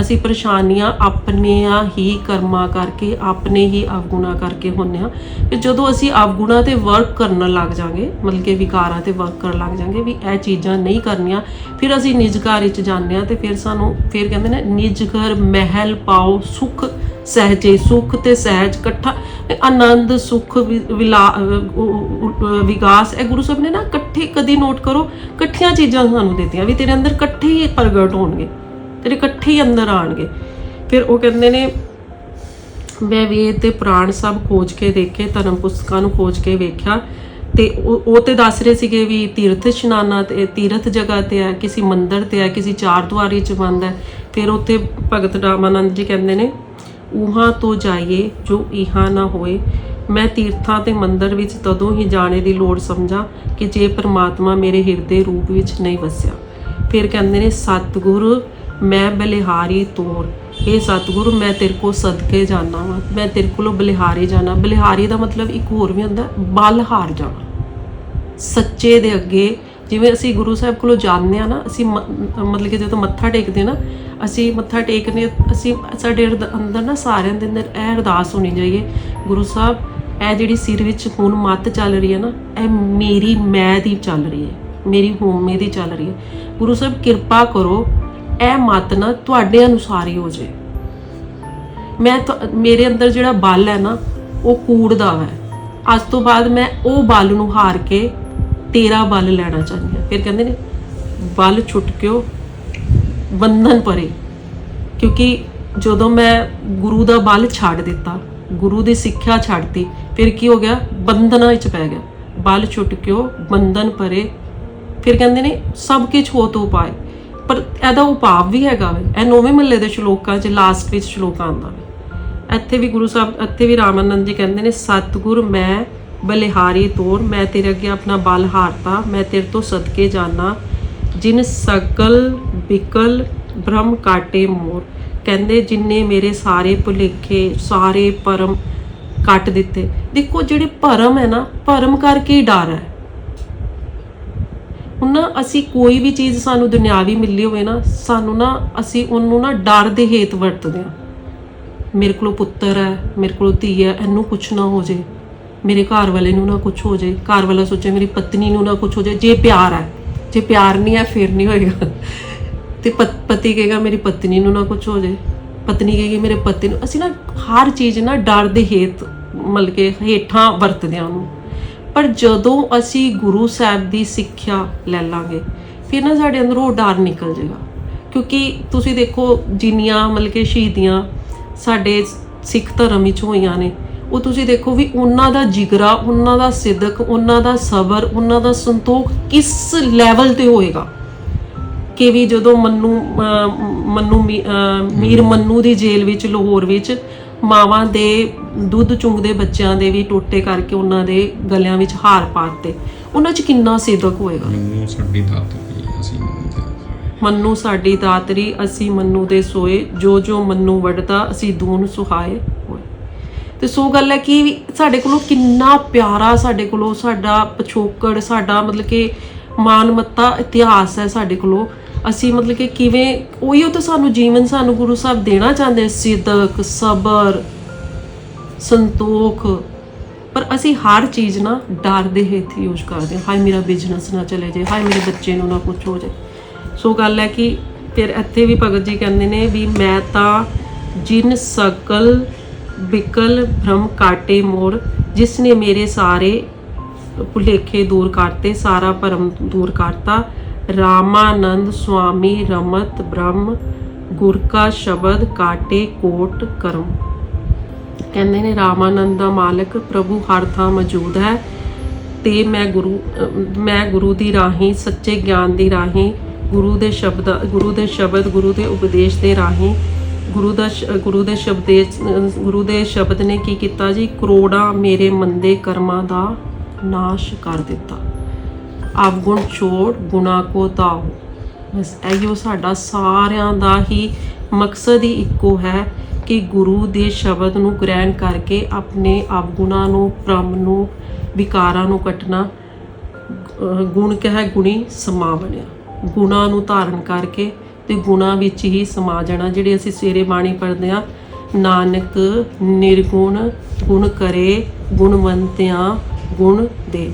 ਅਸੀਂ ਪਰੇਸ਼ਾਨੀਆਂ ਆਪਣੀਆਂ ਹੀ ਕਰਮਾਂ ਕਰਕੇ, ਆਪਣੇ ਹੀ ਅਵਗੁਣਾ ਕਰਕੇ ਹੁੰਨੇ ਆ ਤੇ ਜਦੋਂ ਅਸੀਂ ਅਵਗੁਣਾ ਤੇ ਵਰਕ ਕਰਨ ਲੱਗ ਜਾਾਂਗੇ, ਮਤਲਬ ਕਿ ਵਿਕਾਰਾਂ ਤੇ ਵਰਕ ਕਰਨ ਲੱਗ ਜਾਾਂਗੇ ਵੀ ਇਹ ਚੀਜ਼ਾਂ ਨਹੀਂ ਕਰਨੀਆਂ, ਫਿਰ ਅਸੀਂ ਨਿਜ ਘਰ ਵਿੱਚ ਜਾਂਦੇ ਆ ਤੇ ਫਿਰ ਸਾਨੂੰ, ਫਿਰ ਕਹਿੰਦੇ ਨੇ, ਨਿਜ ਘਰ ਮਹਿਲ ਪਾਓ ਸੁਖ ਸਹਿਜੇ ਸੁਖ ਤੇ ਸਹਿਜ ਇਕੱਠਾ ਆਨੰਦ, ਸੁਖ ਵਿਲਾ ਵਿਕਾਸ, ਇਹ ਗੁਰੂ ਸਾਹਿਬ ਨੇ ਨਾ ਇਕੱਠੇ ਕਦੀ ਨੋਟ ਕਰੋ, ਇਕੱਠੀਆਂ ਚੀਜ਼ਾਂ ਸਾਨੂੰ ਦਿੱਤੀਆਂ ਵੀ ਤੇਰੇ ਅੰਦਰ ਇਕੱਠੇ ਹੀ ਪ੍ਰਗਟ ਹੋਣਗੇ, ਤੇਰੇ ਇਕੱਠੇ ਹੀ ਅੰਦਰ ਆਣਗੇ। ਫਿਰ ਉਹ ਕਹਿੰਦੇ ਨੇ, ਮੈਂ ਵੇਦ ਤੇ ਪੁਰਾਣ ਸਭ ਖੋਜ ਕੇ ਦੇਖੇ, ਧਰਮ ਪੁਸਤਕਾਂ ਨੂੰ ਖੋਜ ਕੇ ਵੇਖਿਆ, ਤੇ ਉਹ ਉਹ ਤੇ ਦੱਸ ਰਹੇ ਸੀਗੇ ਵੀ ਤੀਰਥ ਇਸ਼ਨਾਨਾਂ ਤੇ, ਤੀਰਥ ਜਗ੍ਹਾ ਤੇ ਹੈ, ਕਿਸੇ ਮੰਦਿਰ ਤੇ ਹੈ, ਕਿਸੇ ਚਾਰ ਦੁਆਰੀ ਚ ਬੰਦ ਹੈ। ਫਿਰ ਉੱਥੇ ਭਗਤ ਰਾਮਾਨੰਦ ਜੀ ਕਹਿੰਦੇ ਨੇ ਉਹਾਂ ਤੋਂ ਜਾਈਏ ਜੋ ਇਹਾਂ ਨਾ ਹੋਏ। ਮੈਂ ਤੀਰਥਾਂ ਤੇ ਮੰਦਰ ਵਿੱਚ ਤਦੋਂ ਹੀ ਜਾਣੇ ਦੀ ਲੋੜ ਸਮਝਾਂ ਕਿ ਜੇ ਪ੍ਰਮਾਤਮਾ ਮੇਰੇ ਹਿਰਦੇ ਰੂਪ ਵਿੱਚ ਨਹੀਂ ਵਸਿਆ। ਫਿਰ ਕਹਿੰਦੇ ਨੇ, ਸਤਿਗੁਰ, ਮੈਂ ਬਲਿਹਾਰੀ ਤੋਰ। ਇਹ ਸਤਿਗੁਰ, ਮੈਂ ਤੇਰੇ ਕੋ ਸਦਕੇ ਜਾਣਾ ਵਾ। ਮੈਂ ਤੇਰੇ ਕੋਲੋਂ ਬਲਿਹਾਰੀ ਜਾਣਾ ਬਲਿਹਾਰੀ ਦਾ ਮਤਲਬ ਇੱਕ ਹੋਰ ਵੀ ਹੁੰਦਾ, ਬਲਹਾਰ ਜਾਣਾ। ਸੱਚੇ ਦੇ ਅੱਗੇ ਜਿਵੇਂ ਅਸੀਂ ਗੁਰੂ ਸਾਹਿਬ ਕੋਲੋਂ ਜਾਂਦੇ ਆ ਨਾ, ਅਸੀਂ ਮ- ਮਤਲਬ ਕਿ ਜਦੋਂ ਮੱਥਾ ਟੇਕਦੇ ਨਾ, ਅਸੀਂ ਮੱਥਾ ਟੇਕਨੇ ਅਸੀਂ ਸਾਡੇ ਅਰਦ- ਅੰਦਰ ਨਾ ਸਾਰਿਆਂ ਦੇ ਅੰਦਰ ਇਹ ਅਰਦਾਸ ਹੋਣੀ ਚਾਹੀਏ, ਗੁਰੂ ਸਾਹਿਬ, ਇਹ ਜਿਹੜੀ ਸਿਰ ਵਿੱਚ ਹੁਣ ਮੱਤ ਚੱਲ ਰਹੀ ਹੈ ਨਾ, ਇਹ ਮੇਰੀ ਮੈਂ ਦੀ ਚੱਲ ਰਹੀ ਹੈ, ਮੇਰੀ ਹੋਮੇ ਦੀ ਚੱਲ ਰਹੀ ਹੈ। ਗੁਰੂ ਸਾਹਿਬ, ਕਿਰਪਾ ਕਰੋ, ਇਹ ਮੱਤ ਨਾ ਤੁਹਾਡੇ ਅਨੁਸਾਰ ਹੀ ਹੋ ਜੇ ਮੈਂ ਮੇਰੇ ਅੰਦਰ ਜਿਹੜਾ ਬਲ ਹੈ ਨਾ, ਉਹ ਕੂੜ ਦਾ ਹੈ। ਅੱਜ ਤੋਂ ਬਾਅਦ ਮੈਂ ਉਹ ਬਲ ਨੂੰ ਹਾਰ ਕੇ ਤੇਰਾ ਬਲ ਲੈਣਾ ਚਾਹੁੰਦੀ ਹਾਂ। ਫਿਰ ਕਹਿੰਦੇ ਨੇ, ਬਲ ਛੁਟਕਿਓ ਬੰਧਨ ਪਰੇ। ਕਿਉਂਕਿ ਜਦੋਂ ਮੈਂ ਗੁਰੂ ਦਾ ਬਲ ਛੱਡ ਦਿੱਤਾ, ਗੁਰੂ ਦੀ ਸਿੱਖਿਆ ਛੱਡਤੀ ਫਿਰ ਕੀ ਹੋ ਗਿਆ? ਬੰਧਨਾਂ ਵਿੱਚ ਪੈ ਗਿਆ। ਬਲ ਛੁਟਕਿਓ ਬੰਧਨ ਪਰੇ। ਫਿਰ ਕਹਿੰਦੇ ਨੇ, ਸਭ ਕੁਝ ਹੋ ਤੋ ਪਾਏ। ਪਰ ਇਹਦਾ ਉਪਾਅ ਵੀ ਹੈਗਾ ਵੇ। ਇਹ ਨੌਵੇਂ ਮਹੱਲੇ ਦੇ ਸ਼ਲੋਕਾਂ 'ਚ ਲਾਸਟ ਵਿੱਚ ਸ਼ਲੋਕ ਆਉਂਦਾ ਵੇ। ਇੱਥੇ ਵੀ ਗੁਰੂ ਸਾਹਿਬ, ਇੱਥੇ ਵੀ ਰਾਮਾਨੰਦ ਜੀ ਕਹਿੰਦੇ ਨੇ, ਸਤਿਗੁਰ, ਮੈਂ ਬਲਿਹਾਰੀ ਤੋਰ, ਮੈਂ ਤੇਰੇ ਅੱਗੇ ਆਪਣਾ ਬਲ ਹਾਰਤਾ, ਮੈਂ ਤੇਰੇ ਤੋਂ ਸਦਕੇ ਜਾਣਾ ਜਿਨ ਸਕਲ ਬਿਕਲ ਬ੍ਰਹਮ ਕਾਟੇ ਮੋਰ। ਕਹਿੰਦੇ ਜਿਨਨੇ ਮੇਰੇ ਸਾਰੇ ਭੁਲੇਖੇ, ਸਾਰੇ ਪਰਮ ਕੱਟ ਦਿੱਤੇ। ਦੇਖੋ, ਜਿਹੜੇ ਭਰਮ ਹੈ ਨਾ ਭਰਮ ਕਰਕੇ ਹੀ ਡਰ ਹੈ। ਹੁਣ ਨਾ ਅਸੀਂ ਕੋਈ ਵੀ ਚੀਜ਼ ਸਾਨੂੰ ਦੁਨਿਆਵੀ ਮਿਲੀ ਹੋਵੇ ਨਾ, ਸਾਨੂੰ ਨਾ ਅਸੀਂ ਉਹਨੂੰ ਨਾ ਡਰ ਦੇ ਹੇਤ ਵਰਤਦੇ ਹਾਂ। ਮੇਰੇ ਕੋਲ ਪੁੱਤਰ ਹੈ, ਮੇਰੇ ਕੋਲ ਧੀ ਹੈ, ਇਹਨੂੰ ਕੁਛ ਨਾ ਹੋ ਜੇ। ਮੇਰੇ ਘਰ ਵਾਲੇ ਨੂੰ ਨਾ ਕੁਛ ਹੋ ਜੇ ਘਰ ਵਾਲਾ ਸੋਚੇ ਮੇਰੀ ਪਤਨੀ ਨੂੰ ਨਾ ਕੁਛ ਹੋ ਜੇ ਜੇ ਪਿਆਰ ਹੈ, ਜੇ ਪਿਆਰ ਨਹੀਂ ਹੈ, ਫਿਰ ਨਹੀਂ ਹੋਏਗਾ। ਤੇ ਪਤ- ਪਤੀ ਕਹੇਗਾ ਮੇਰੀ ਪਤਨੀ ਨੂੰ ਨਾ ਕੁਛ ਹੋ ਜੇ ਪਤਨੀ ਕਹੇਗੀ ਮੇਰੇ ਪਤੀ ਨੂੰ, ਅਸੀਂ ਨਾ ਹਰ ਚੀਜ਼ ਨਾ ਡਰ ਦੇ ਹੇਤ, ਮਤਲਬ ਕਿ ਹੇਠਾਂ ਵਰਤਦੇ ਹਾਂ ਉਹਨੂੰ। ਪਰ ਜਦੋਂ ਅਸੀਂ ਗੁਰੂ ਸਾਹਿਬ ਦੀ ਸਿੱਖਿਆ ਲੈ ਲਾਂਗੇ, ਫਿਰ ਨਾ ਸਾਡੇ ਅੰਦਰੋਂ ਉਹ ਡਰ ਨਿਕਲ ਜਾਏਗਾ। ਕਿਉਂਕਿ ਤੁਸੀਂ ਦੇਖੋ ਜਿੰਨੀਆਂ ਮਤਲਬ ਕਿ ਸ਼ਹੀਦੀਆਂ ਸਾਡੇ ਸਿੱਖ ਧਰਮ ਵਿੱਚ ਹੋਈਆਂ ਨੇ ਉਹ ਤੁਸੀਂ ਦੇਖੋ ਵੀ ਉਹਨਾਂ ਦਾ ਜਿਗਰਾ ਉਹਨਾਂ ਦਾ ਸਿਦਕ ਉਹਨਾਂ ਦਾ ਸਬਰ ਉਹਨਾਂ ਦਾ ਸੰਤੋਖ ਕਿਸ ਲੈਵਲ ਤੇ ਹੋਏਗਾ? ਕਿ ਵੀ ਜਦੋਂ ਮੰਨੂ ਮੰਨੂ ਮੀਰ ਮੰਨੂ ਦੀ ਜੇਲ੍ਹ ਵਿੱਚ ਲਾਹੌਰ ਵਿੱਚ ਮਾਵਾਂ ਦੇ ਦੁੱਧ ਚੁੰਗਦੇ ਬੱਚਿਆਂ ਦੇ ਵੀ ਟੋਟੇ ਕਰਕੇ ਉਹਨਾਂ ਦੇ ਗਲਿਆਂ ਵਿੱਚ ਹਾਰ ਪਾਤੇ ਉਹਨਾਂ 'ਚ ਕਿੰਨਾ ਸਿਦਕ ਹੋਏਗਾ? ਮੈਨੂੰ ਸਾਡੀ ਅਸੀਂ ਮੰਨੂ ਦਾਤਰੀ ਅਸੀਂ ਮੰਨੂ ਦੇ ਸੋਏ ਜੋ ਜੋ ਮੰਨੂ ਵੜਦਾ ਅਸੀਂ ਦੂਨ ਸੁਹਾਏ। ਹੋਏ ਤੇ ਸੋ ਗੱਲ ਹੈ ਕਿ ਵੀ ਸਾਡੇ ਕੋਲੋਂ ਕਿੰਨਾ ਪਿਆਰਾ ਸਾਡੇ ਕੋਲੋਂ ਸਾਡਾ ਪਿਛੋਕੜ, ਸਾਡਾ ਮਤਲਬ ਕਿ ਮਾਨਮੱਤਾ ਇਤਿਹਾਸ ਹੈ ਸਾਡੇ ਕੋਲੋਂ। ਅਸੀਂ ਮਤਲਬ ਕਿ ਕਿਵੇਂ, ਉਹੀ ਤਾਂ ਸਾਨੂੰ ਜੀਵਨ ਸਾਨੂੰ ਗੁਰੂ ਸਾਹਿਬ ਦੇਣਾ ਚਾਹੁੰਦੇ ਸਿੱਦਕ, ਸਬਰ, ਸੰਤੋਖ। ਪਰ ਅਸੀਂ ਹਰ ਚੀਜ਼ ਨਾ ਡਰ ਦੇ ਹੇਠ ਯੂਜ਼ ਕਰਦੇ ਹਾਂ। ਹਾਏ ਮੇਰਾ ਬਿਜ਼ਨਸ ਨਾ ਚਲੇ ਜਾਏ, ਹਾਏ ਮੇਰੇ ਬੱਚੇ ਨੂੰ ਨਾ ਕੁਝ ਹੋ ਜਾਏ। ਸੋ ਗੱਲ ਹੈ ਕਿ ਫਿਰ ਇੱਥੇ ਵੀ ਭਗਤ ਜੀ ਕਹਿੰਦੇ ਨੇ ਵੀ ਮੈਂ ਤਾਂ ਜਿਨ ਸਕਲ ਬਿਕਲ, ਭ੍ਰਮ, ਕਾਟੇ ਮੋਰ ਜਿਸ ਨੇ ਮੇਰੇ ਸਾਰੇ ਭੁਲੇਖੇ ਦੂਰ ਕਰਤੇ, ਸਾਰਾ ਭਰਮ ਦੂਰ ਕਰਤਾ। ਰਾਮਾਨੰਦ ਸੁਆਮੀ, ਰਮਤ ਬ੍ਰਹਮ ਗੁਰ ਕਾ ਸ਼ਬਦ, ਕਾਟੇ, ਕੋਟ, ਕਰਮ। ਕਹਿੰਦੇ ਨੇ, ਰਾਮਾਨੰਦ ਦਾ ਮਾਲਕ ਪ੍ਰਭੂ ਹਰ ਥਾਂ ਮੌਜੂਦ ਹੈ। ਤੇ ਮੈਂ ਗੁਰੂ ਅਹ ਮੈਂ ਗੁਰੂ ਦੀ ਰਾਹੀਂ, ਸੱਚੇ ਗਿਆਨ ਦੀ ਰਾਹੀਂ, ਗੁਰੂ ਦੇ ਸ਼ਬਦ, ਗੁਰੂ ਦੇ ਸ਼ਬਦ, ਗੁਰੂ ਦੇ ਉਪਦੇਸ਼ ਦੇ ਰਾਹੀਂ ਗੁਰੂ ਦਾ ਸ਼- ਗੁਰੂ ਦੇ ਸ਼ਬਦੇ ਅਹ ਗੁਰੂ ਦੇ ਸ਼ਬਦ ਨੇ ਕੀ ਕੀਤਾ ਜੀ? ਕਰੋੜਾਂ ਮੇਰੇ ਮੰਦੇ ਕਰਮਾਂ ਦਾ ਨਾਸ਼ ਕਰ ਦਿੱਤਾ। ਅਵਗੁਣ ਛੋੜ ਗੁਨਾ ਕੋ ਤਾਓ ਬਸ ਇਹੋ ਸਾਡਾ ਸਾਰਿਆਂ ਦਾ ਹੀ ਮਕਸਦ ਹੀ ਇੱਕੋ ਹੈ ਕਿ ਗੁਰੂ ਦੇ ਸ਼ਬਦ ਨੂੰ ਗ੍ਰਹਿਣ ਕਰਕੇ ਆਪਣੇ ਅਵਗੁਣਾਂ ਨੂੰ, ਭ੍ਰਮ ਨੂੰ, ਵਿਕਾਰਾਂ ਨੂੰ ਕੱਟਣਾ ਗੁਣ ਕਹੈ ਗੁਣੀ ਸਮਾ ਬਣਿਆ। ਗੁਣਾ ਨੂੰ ਧਾਰਨ ਕਰਕੇ ਤੇ ਗੁਣਾ ਵਿੱਚ ਹੀ ਸਮਾ ਜਾਣਾ, ਜਿਹੜੇ ਅਸੀਂ ਸਵੇਰੇ ਬਾਣੀ ਪੜ੍ਹਦੇ ਆ ਨਾਨਕ ਨਿਰਗੁਣ ਗੁਣ ਕਰੇ, ਗੁਣਵੰਤਿਆਂ ਗੁਣ ਦੇ।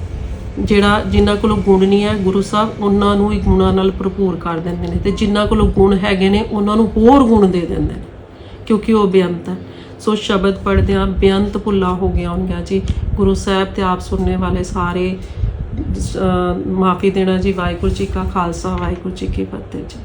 ਜਿਹੜਾ ਜਿਨ੍ਹਾਂ ਕੋਲ ਗੁਣ ਨਹੀਂ ਹੈ ਗੁਰੂ ਸਾਹਿਬ, ਉਹਨਾਂ ਨੂੰ ਹੀ ਗੁਣਾਂ ਨਾਲ ਭਰਪੂਰ ਕਰ ਦਿੰਦੇ ਨੇ ਤੇ ਜਿਨ੍ਹਾਂ ਕੋਲ ਗੁਣ ਹੈਗੇ ਨੇ, ਉਹਨਾਂ ਨੂੰ ਹੋਰ ਗੁਣ ਦੇ ਦਿੰਦੇ ਨੇ, ਕਿਉਂਕਿ ਉਹ ਬੇਅੰਤ ਹੈ। ਸੋ ਸ਼ਬਦ ਪੜ੍ਹਦੇ ਆ ਬੇਅੰਤ ਭੁੱਲਾ ਹੋ ਗਿਆ ਹੋਣਗੀਆਂ ਜੀ। ਗੁਰੂ ਸਾਹਿਬ ਤੇ ਆਪ ਸੁਣਨੇ ਵਾਲੇ ਸਾਰੇ ਮਾਫੀ ਦੇਣਾ ਜੀ, ਵਾਹਿਗੁਰੂ ਜੀ ਕਾ ਖਾਲਸਾ, ਵਾਹਿਗੁਰੂ ਜੀ ਕੀ ਫਤਿਹ ਜੀ।